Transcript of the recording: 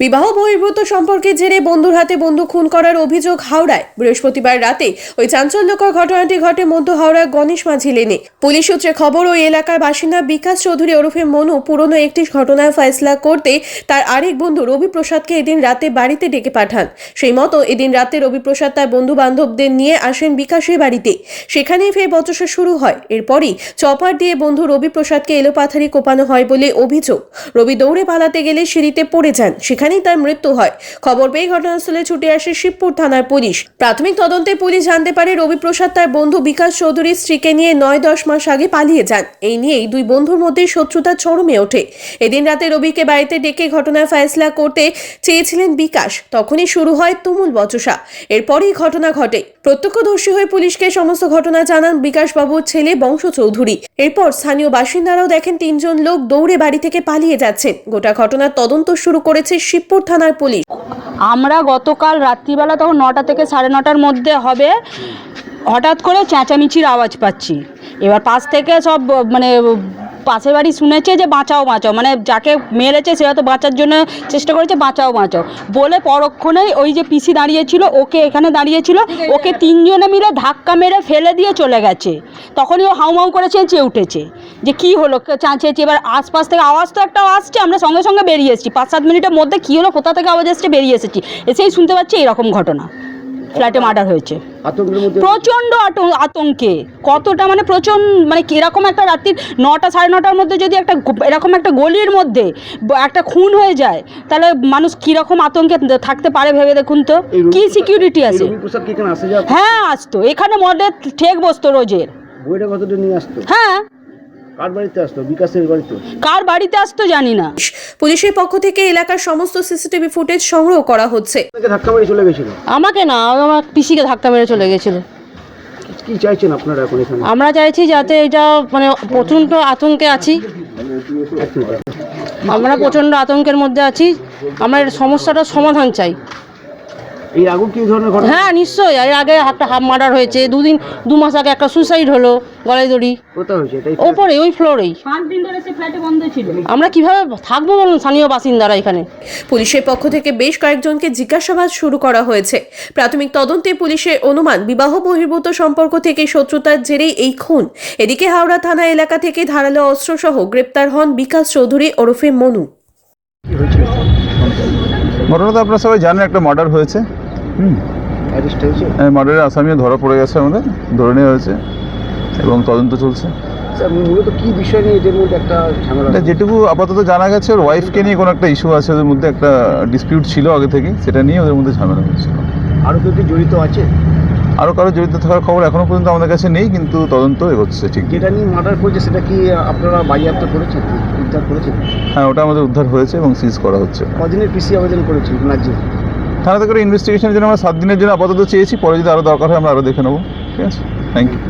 বিবাহ বহির্ভূত সম্পর্কে জেরে বন্ধুর হাতে বন্ধু খুন করার অভিযোগ হাওড়ায়। বৃহস্পতিবার রাতে ওই চাঞ্চল্যকর ঘটনাটি ঘটে মধ্য হাওড়ার গণেশ মাঝি লেনে। পুলিশ সূত্রে খবর, ওই এলাকার বাসিন্দা বিকাশ চৌধুরী ওরফে মনু পুরনো একটি ঘটনায় ফয়সলা করতে তার আরেক বন্ধু রবি প্রসাদকে এদিন রাতে বাড়িতে ডেকে পাঠান। সেই মতো এদিন রাতে রবি প্রসাদ তার বন্ধু বান্ধবদের নিয়ে আসেন বিকাশের বাড়িতে। সেখানেই ফের বচসা শুরু হয়। এরপরই চপার দিয়ে বন্ধু রবি প্রসাদকে এলোপাথারি কোপানো হয় বলে অভিযোগ। রবি দৌড়ে পালাতে গেলে সিঁড়িতে পড়ে যান। সেখানেই তার মৃত্যু হয়। খবর পেয়ে ঘটনাস্থলে ছুটে আসে শিবপুর থানার পুলিশ। প্রাথমিক তদন্তে পুলিশ জানতে পারে রবি প্রসাদ তার বন্ধু বিকাশ চৌধুরীর স্ত্রীকে নিয়ে নয় দশ মাস আগে পালিয়ে যান। এই নিয়েই দুই বন্ধুর মধ্যে শত্রুতা চরমে ওঠে। এদিন রাতে রবিকে বাড়িতে ডেকে ঘটনার ফয়সলা করতে চেয়েছিলেন বিকাশ। তখনই শুরু হয় তুমুল বচসা। এরপরই ঘটনা ঘটে। প্রত্যক্ষদর্শী হয়ে পুলিশকে সমস্ত ঘটনা জানান বিকাশবাবুর ছেলে বংশ চৌধুরী এরপর স্থানীয় বাসিন্দারাও দেখেন তিনজন লোক দৌড়ে বাড়ি থেকে পালিয়ে যাচ্ছেন। গোটা ঘটনার তদন্ত শুরু করেছে শিবপুর থানার পুলিশ। আমরা গতকাল রাত্রিবেলা তখন নটা থেকে সাড়ে নটার মধ্যে হবে, হঠাৎ করে চেঁচামেচির আওয়াজ পাচ্ছি। এবার পাশ থেকে সব মানে পাশের বাড়ি শুনেছে যে বাঁচাও বাঁচাও। মানে যাকে মেরেছে সে হয়তো বাঁচার জন্য চেষ্টা করেছে, বাঁচাও বাঁচাও। বলে পরক্ষণেই ওই যে পিসি দাঁড়িয়েছিল, ওকে এখানে দাঁড়িয়েছিল, ওকে তিনজনে মিলে ধাক্কা মেরে ফেলে দিয়ে চলে গেছে। তখনই ও হাউমাউ করে চেঁচিয়ে উঠেছে। যে কি হলো চাঁচেছে এবার আশপাশ থেকে আওয়াজ তো একটা আসছে আমরা সঙ্গে সঙ্গে বেরিয়ে এসেছি। পাঁচ সাত মিনিটের মধ্যে কী হলো কোথা থেকে আওয়াজ এসছে বেরিয়ে এসেছি। এসেই শুনতে পাচ্ছি এরকম ঘটনা। ফ্ল্যাটে মার্ডার হয়েছে। প্রচণ্ড আতঙ্ক- আতঙ্কে। কতটা মানে প্রচণ্ড মানে এরকম একটা রাত্রির নটা সাড়ে নটার মধ্যে যদি একটা এরকম একটা গলির মধ্যে একটা খুন হয়ে যায় তাহলে মানুষ কীরকম আতঙ্কে থাকতে পারে ভেবে দেখুন তো? কি সিকিউরিটি আছে? হ্যাঁ আসতো। এখানে মডেল ঠেক বসতো রোজের। হ্যাঁ। কার বাড়িতে আসতো? বিকাশের বাড়িতে কার বাড়িতে আসতো জানি না। পুলিশের পক্ষ থেকে এলাকার সমস্ত সিসিটিভি ফুটেজ সংগ্রহ করা হচ্ছে। আপনাকে ধাক্কা মেরে চলে গেছিল? আমাকে না আমার পিসিকে ধাক্কা মেরে চলে গেছিল। কি চাইছেন আপনারা এখন এখানে? আমরা চাইছি যাতে এটা মানে প্রচণ্ড আতঙ্কে আছি। আমরা প্রচণ্ড আতঙ্কের মধ্যে আছি। আমরা এর সমস্যাটার সমাধান চাই। এর আগেও কি ধরনের ঘটনা? হ্যাঁ নিশ্চয়ই। এর আগে একটা হাফ মার্ডার হয়েছে। দুদিন দু মাস আগে একটা সুসাইড হলো গলায় দড়ি। কোথায় হয়েছে? এটাই ওপরে ওই ফ্লোরেই পাঁচ দিন ধরে সে ফ্ল্যাটে বন্ধ ছিল আমরা কীভাবে থাকব বলুন স্থানীয় বাসিন্দারা এখানে? পুলিশের পক্ষ থেকে বেশ কয়েকজনকে জিজ্ঞাসাবাদ শুরু করা হয়েছে। প্রাথমিক তদন্তে পুলিশের অনুমান বিবাহ বহির্ভূত সম্পর্ক থেকে শত্রুতার জেরেই এই খুন। এদিকে হাওড়া থানা এলাকা থেকে ধারালো অস্ত্রসহ গ্রেপ্তার হন বিকাশ চৌধুরী ওরফে মনু। ঘটনা তো আপনারা সবাই জানেন একটা মার্ডার হয়েছে। হুম। মার্ডারের আসামিও ধরা পড়ে গেছে আমাদের ধরে নেওয়া হয়েছে এবং তদন্ত চলছে। স্যার মূলত কি বিষয় নিয়ে এদের একটা ঝামেলা যেটুকু আপাতত জানা গেছে ওর ওয়াইফকে নিয়ে কোনো একটা ইস্যু আছে ওদের মধ্যে একটা ডিসপিউট ছিল আগে থেকে সেটা নিয়ে ওদের মধ্যে ঝামেলা হয়েছিল আরও কেউ জড়িত আছে? আরও কারও জড়িত থাকার খবর এখনও পর্যন্ত আমাদের কাছে নেই কিন্তু তদন্ত এগোচ্ছে ঠিক। যেটা নিয়ে মার্ডার করেছে সেটা কি আপনারা বাজেয়াপ্ত করেছেন? উদ্ধার করেছেন? হ্যাঁ ওটা আমাদের উদ্ধার হয়েছে এবং সিজ করা হচ্ছে। কদিনের পিসি আবেদন করেছেন রাজ্যে? থানা থেকে ইনভেস্টিগেশনের জন্য আমরা সাত দিনের জন্য আপাতত চেয়েছি, পরে যদি আরও দরকার হয় আমরা আরও দেখে নেব। ঠিক আছে? Thank you